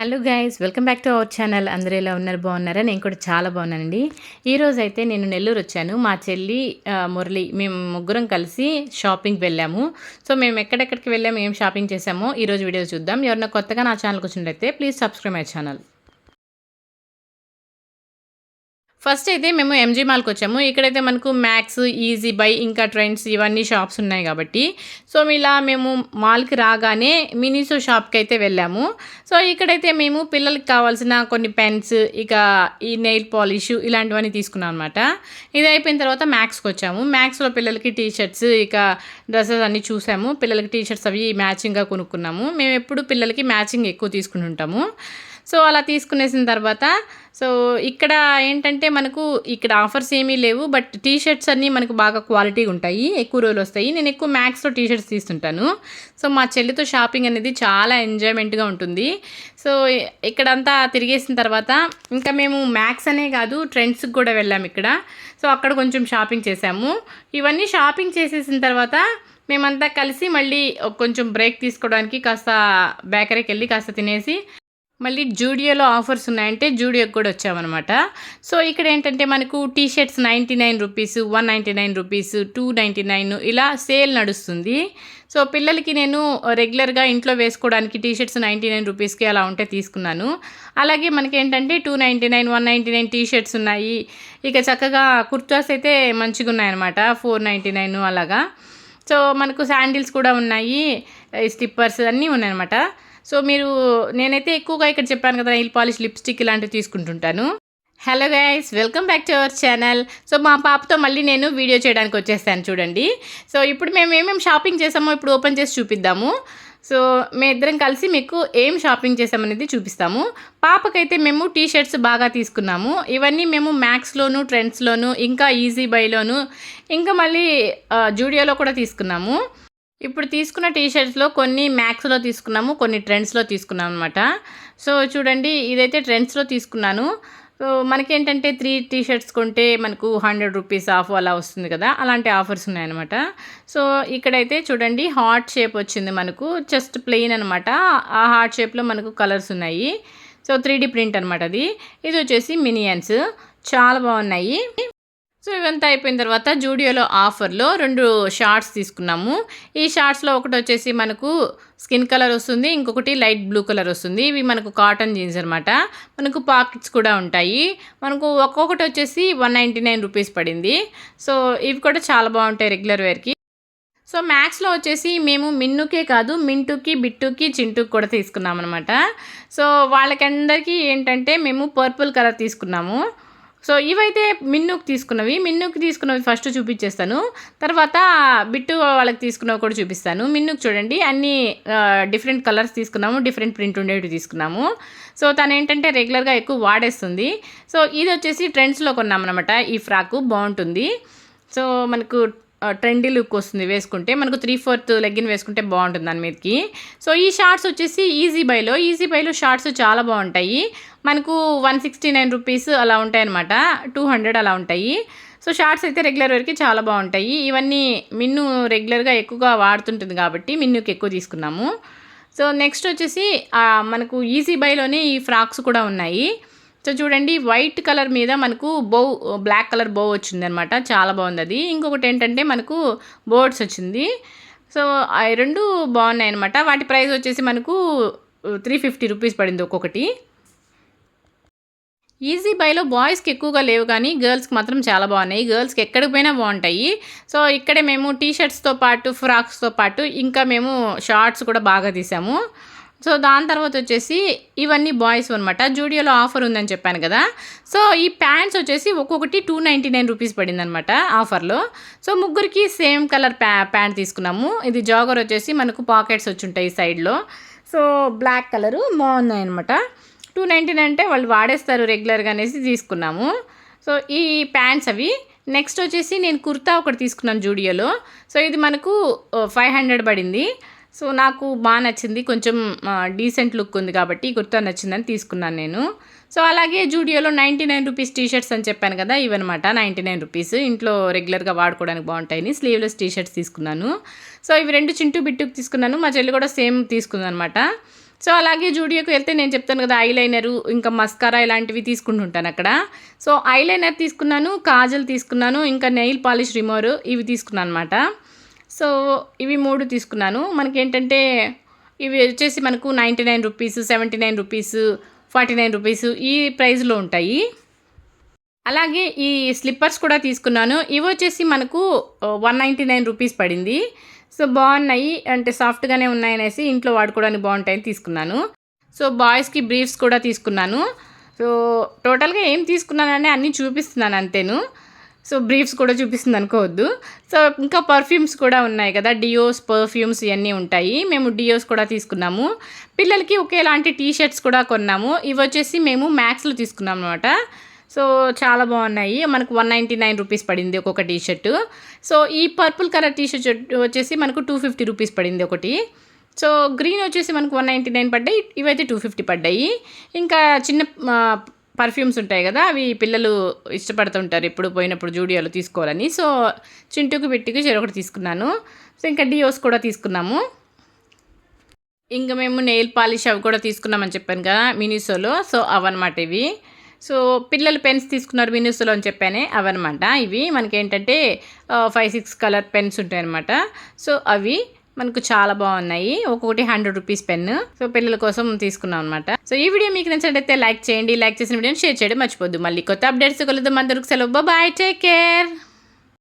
Hello guys welcome back to our channel అందరూ ఎలా ఉన్నారు? బాగున్నారా? నేను కూడా చాలా బాగున్నానండి. ఈరోజు అయితే నేను నెల్లూరు వచ్చాను. మా చెల్లి మురళి మేము ముగ్గురం కలిసి షాపింగ్కి వెళ్ళాము. సో మేము ఎక్కడెక్కడికి వెళ్ళాము ఏం షాపింగ్ చేసామో ఈరోజు వీడియో చూద్దాం. ఎవరైనా కొత్తగా నా ఛానల్కి వచ్చినట్లయితే please subscribe my channel first అయితే మేము ఎంజీ మాల్కి వచ్చాము. ఇక్కడైతే మనకు మ్యాక్స్ ఈజీ బై ఇంకా ట్రెండ్స్ ఇవన్నీ షాప్స్ ఉన్నాయి కాబట్టి. సో ఇలా మేము మాల్కి రాగానే మినీసో షాప్కి అయితే వెళ్ళాము. సో ఇక్కడైతే మేము పిల్లలకి కావాల్సిన కొన్ని పెన్స్ ఇక ఈ నెయిల్ పాలిష్ ఇలాంటివన్నీ తీసుకున్నాం అనమాట ఇది అయిపోయిన తర్వాత మ్యాక్స్కి వచ్చాము. మ్యాక్స్లో పిల్లలకి టీ షర్ట్స్ ఇక డ్రెస్సెస్ అన్నీ చూసాము. పిల్లలకి టీ షర్ట్స్ అవి మ్యాచింగ్గా కొనుక్కున్నాము. మేము ఎప్పుడు పిల్లలకి మ్యాచింగ్ ఎక్కువ తీసుకుని ఉంటాము. సో అలా తీసుకునేసిన తర్వాత సో ఇక్కడ ఏంటంటే మనకు ఇక్కడ ఆఫర్స్ ఏమీ లేవు బట్ టీ షర్ట్స్ అన్నీ మనకు బాగా క్వాలిటీ ఉంటాయి ఎక్కువ రోజులు వస్తాయి. నేను ఎక్కువ మ్యాక్స్లో టీ షర్ట్స్ తీస్తుంటాను. సో మా చెల్లితో షాపింగ్ అనేది చాలా ఎంజాయ్మెంట్గా ఉంటుంది. సో ఇక్కడంతా తిరిగేసిన తర్వాత ఇంకా మేము మ్యాక్స్ అనే కాదు ట్రెండ్స్కి కూడా వెళ్ళాము ఇక్కడ. సో అక్కడ కొంచెం షాపింగ్ చేసాము ఇవన్నీ షాపింగ్ చేసేసిన తర్వాత మేమంతా కలిసి మళ్ళీ కొంచెం బ్రేక్ తీసుకోవడానికి కాస్త బేకరీకి వెళ్ళి కాస్త తినేసి మళ్ళీ జూడియోలో ఆఫర్స్ ఉన్నాయంటే జూడియోకి కూడా వచ్చామన్నమాట. సో ఇక్కడ ఏంటంటే మనకు T shirts ninety nine rupees one ninety nine rupees two ninety nine ఇలా సేల్ నడుస్తుంది. సో పిల్లలకి నేను రెగ్యులర్గా ఇంట్లో వేసుకోవడానికి టీ షర్ట్స్ నైంటీ నైన్ రూపీస్కి అలా ఉంటే తీసుకున్నాను. అలాగే మనకి ఏంటంటే two ninety nine one ninety nine T shirts ఉన్నాయి. ఇక చక్కగా కుర్తాస్ అయితే మంచిగా ఉన్నాయన్నమాట ఫోర్ నైంటీ నైన్ అలాగా. సో మనకు శాండిల్స్ కూడా ఉన్నాయి స్లిప్పర్స్ అన్నీ ఉన్నాయన్నమాట. సో మీరు నేనైతే ఎక్కువగా ఇక్కడ చెప్పాను కదా నెయిల్ పాలిష్ లిప్స్టిక్ ఇలాంటివి తీసుకుంటుంటాను. Hello guys welcome back to our channel so మా పాపతో మళ్ళీ నేను వీడియో చేయడానికి వచ్చేస్తాను చూడండి. సో ఇప్పుడు మేము ఏమేమి షాపింగ్ చేసామో ఇప్పుడు ఓపెన్ చేసి చూపిద్దాము. సో మేము ఇద్దరం కలిసి మీకు ఏం షాపింగ్ చేసామనేది చూపిస్తాము. పాపకైతే మేము టీ షర్ట్స్ బాగా తీసుకున్నాము. ఇవన్నీ మేము మ్యాక్స్లోను ట్రెండ్స్లోను ఇంకా ఈజీ బైలోను ఇంకా మళ్ళీ జూడియోలో కూడా తీసుకున్నాము. ఇప్పుడు తీసుకున్న టీ షర్ట్స్లో కొన్ని మ్యాక్స్లో తీసుకున్నాము కొన్ని ట్రెండ్స్లో తీసుకున్నాం అనమాట సో చూడండి ఇదైతే ట్రెండ్స్లో తీసుకున్నాను. సో మనకేంటంటే త్రీ టీ షర్ట్స్ కొంటే మనకు హండ్రెడ్ రూపీస్ ఆఫ్ అలా వస్తుంది కదా అలాంటి ఆఫర్స్ ఉన్నాయన్నమాట. సో ఇక్కడైతే చూడండి హార్ట్ షేప్ వచ్చింది మనకు జస్ట్ ప్లెయిన్ అనమాట ఆ హార్ట్ షేప్లో మనకు కలర్స్ ఉన్నాయి. సో త్రీ డీ ప్రింట్ అనమాట అది. ఇది వచ్చేసి మినియన్స్. చాలా బాగున్నాయి. సో ఇవంతా అయిపోయిన తర్వాత జూడియోలో ఆఫర్లో రెండు షార్ట్స్ తీసుకున్నాము. ఈ షార్ట్స్లో ఒకటి వచ్చేసి మనకు స్కిన్ కలర్ వస్తుంది ఇంకొకటి లైట్ బ్లూ కలర్ వస్తుంది. ఇవి మనకు కాటన్ జీన్స్ అనమాట మనకు పాకెట్స్ కూడా ఉంటాయి. మనకు ఒక్కొక్కటి వచ్చేసి వన్ నైంటీ నైన్ రూపీస్ పడింది. సో ఇవి కూడా చాలా బాగుంటాయి రెగ్యులర్ వేర్కి. సో మ్యాక్స్లో వచ్చేసి మేము మిన్నుకే కాదు మింటుకి బిట్టుకి చింటుకి కూడా తీసుకున్నాం అనమాట సో వాళ్ళకందరికీ ఏంటంటే మేము పర్పుల్ కలర్ తీసుకున్నాము. సో ఇవైతే మిన్నుకు తీసుకున్నవి. మిన్నుకు తీసుకున్నవి ఫస్ట్ చూపించేస్తాను తర్వాత బిట్టు వాళ్ళకి తీసుకున్నవి కూడా చూపిస్తాను. మిన్నుకు చూడండి అన్ని డిఫరెంట్ కలర్స్ తీసుకున్నాము డిఫరెంట్ ప్రింట్ ఉండేవి తీసుకున్నాము. సో తను ఏంటంటే రెగ్యులర్గా ఎక్కువ వాడేస్తుంది. సో ఇది వచ్చేసి ట్రెండ్స్లో కొన్నామన్నమాట. ఈ ఫ్రాకు బాగుంటుంది. సో మనకు ట్రెండీ లుక్ వస్తుంది వేసుకుంటే. మనకు త్రీ ఫోర్త్ లెగ్గిన్ వేసుకుంటే బాగుంటుంది దాని మీదకి. సో ఈ షార్ట్స్ వచ్చేసి ఈజీ బైలో ఈజీ బైలో షార్ట్స్ చాలా బాగుంటాయి. మనకు వన్ సిక్స్టీ నైన్ రూపీస్ అలా ఉంటాయి అనమాట టూ హండ్రెడ్ అలా ఉంటాయి. సో షార్ట్స్ అయితే రెగ్యులర్ వరకు చాలా బాగుంటాయి. ఇవన్నీ మిన్ను రెగ్యులర్గా ఎక్కువగా వాడుతుంటుంది కాబట్టి మిన్నుకి ఎక్కువ తీసుకున్నాము. సో నెక్స్ట్ వచ్చేసి మనకు ఈజీ బైలోనే ఈ ఫ్రాక్స్ కూడా ఉన్నాయి. సో చూడండి వైట్ కలర్ మీద మనకు బౌ బ్లాక్ కలర్ బౌ వచ్చింది అనమాట చాలా బాగుంది అది ఇంకొకటి ఏంటంటే మనకు బోర్డ్స్ వచ్చింది. సో ఆ రెండు బాగున్నాయి అనమాట వాటి ప్రైస్ వచ్చేసి మనకు త్రీ ఫిఫ్టీ రూపీస్ పడింది ఒక్కొక్కటి. ఈజీ బైలో బాయ్స్కి ఎక్కువగా లేవు కానీ గర్ల్స్కి మాత్రం చాలా బాగున్నాయి. గర్ల్స్కి ఎక్కడికి పోయినా బాగుంటాయి. సో ఇక్కడే మేము టీ షర్ట్స్తో పాటు ఫ్రాక్స్తో పాటు ఇంకా మేము షార్ట్స్ కూడా బాగా తీసాము. సో దాని తర్వాత వచ్చేసి ఇవన్నీ బాయ్స్ అనమాట జూడియోలో ఆఫర్ ఉందని చెప్పాను కదా. సో ఈ ప్యాంట్స్ వచ్చేసి ఒక్కొక్కటి టూ నైంటీ నైన్ రూపీస్ పడిందనమాట ఆఫర్లో. సో ముగ్గురికి సేమ్ కలర్ ప్యా ప్యాంట్ తీసుకున్నాము. ఇది జాగర్ వచ్చేసి మనకు పాకెట్స్ వచ్చి ఉంటాయి సైడ్లో. సో బ్లాక్ కలరు బాగున్నాయి అనమాట టూ నైంటీ నైన్ అంటే వాళ్ళు వాడేస్తారు రెగ్యులర్గా అనేసి తీసుకున్నాము. సో ఈ ప్యాంట్స్ అవి. నెక్స్ట్ వచ్చేసి నేను కుర్తా ఒకటి తీసుకున్నాను జూడియోలో. సో ఇది మనకు ఫైవ్ హండ్రెడ్ పడింది. సో నాకు బాగా నచ్చింది. కొంచెం డీసెంట్ లుక్ ఉంది కాబట్టి కుర్తా నచ్చిందని తీసుకున్నాను నేను. సో అలాగే జూడియోలో ninety nine rupees T shirts అని చెప్పాను కదా ఇవన్నమాట. Ninety nine rupees. ఇంట్లో రెగ్యులర్గా వాడుకోవడానికి బాగుంటాయని స్లీవ్లెస్ టీ షర్ట్స్ తీసుకున్నాను. సో ఇవి రెండు చింటూ బిట్టుకు తీసుకున్నాను. మా చెల్లి కూడా సేమ్ తీసుకుందనమాట సో అలాగే జూడియోకి వెళ్తే నేను చెప్తాను కదా ఐలైనరు ఇంకా మస్కారా ఇలాంటివి తీసుకుంటుంటాను అక్కడ. సో ఐలైనర్ తీసుకున్నాను కాజల్ తీసుకున్నాను ఇంకా నెయిల్ పాలిష్ రిమోవర్ ఇవి తీసుకున్నాను అనమాట సో ఇవి మూడు తీసుకున్నాను. మనకి ఏంటంటే ఇవి వచ్చేసి మనకు ninety nine rupees seventy nine rupees forty nine rupees ఈ ప్రైస్లో ఉంటాయి. అలాగే ఈ స్లిప్పర్స్ కూడా తీసుకున్నాను. ఇవి వచ్చేసి మనకు వన్ నైంటీ నైన్ రూపీస్ పడింది. సో బాగున్నాయి. అంటే సాఫ్ట్గానే ఉన్నాయనేసి ఇంట్లో వాడుకోవడానికి బాగుంటాయని తీసుకున్నాను. సో బాయ్స్కి బ్రీఫ్స్ కూడా తీసుకున్నాను. సో టోటల్గా ఏం తీసుకున్నానని అన్నీ చూపిస్తున్నాను అంతేను. సో బ్రీఫ్స్ కూడా చూపిస్తుంది అనుకోవద్దు. సో ఇంకా పర్ఫ్యూమ్స్ కూడా ఉన్నాయి కదా డియోస్ పర్ఫ్యూమ్స్ ఇవన్నీ ఉంటాయి. మేము డియోస్ కూడా తీసుకున్నాము. పిల్లలకి ఒకేలాంటి టీ షర్ట్స్ కూడా కొన్నాము. ఇవి వచ్చేసి మేము మ్యాక్స్లో తీసుకున్నాం అనమాట సో చాలా బాగున్నాయి. మనకు వన్ నైంటీ నైన్ రూపీస్ పడింది ఒక్కొక్క టీ షర్టు సో ఈ పర్పుల్ కలర్ టీ షర్ట్ వచ్చేసి మనకు టూ ఫిఫ్టీ రూపీస్ పడింది ఒకటి. సో గ్రీన్ వచ్చేసి మనకు వన్ నైంటీ నైన్ పడ్డాయి. ఇవైతే టూ ఫిఫ్టీ పడ్డాయి. ఇంకా చిన్న పర్ఫ్యూమ్స్ ఉంటాయి కదా అవి పిల్లలు ఇష్టపడుతుంటారు ఎప్పుడు పోయినప్పుడు జూడియోలో తీసుకోవాలని. సో చింటుకు పెట్టికి చెరొకటి తీసుకున్నాను. సో ఇంకా డియోస్ కూడా తీసుకున్నాము. ఇంకా మేము నెయిల్ పాలిష్ అవి కూడా తీసుకున్నామని చెప్పాను కదా మినిసోలో. సో అవన్నమాట ఇవి. సో పిల్లలు పెన్స్ తీసుకున్నారు మినిసోలో అని చెప్పానే అవన్నమాట. ఇవి మనకేంటంటే ఫైవ్ సిక్స్ కలర్ పెన్స్ ఉంటాయనమాట సో అవి మనకు చాలా బాగున్నాయి. ఒక్కొక్కటి హండ్రెడ్ రూపీస్ పెన్ సో పిల్లల కోసం తీసుకున్నాం అనమాట సో ఈ వీడియో మీకు నచ్చినట్టయితే లైక్ చేయండి. లైక్ చేసిన వీడియోని షేర్ చేయడం మర్చిపోద్దు మళ్ళీ కొత్త అప్డేట్స్ కలుద్దాం. అందరికి సెలవు. Bye take care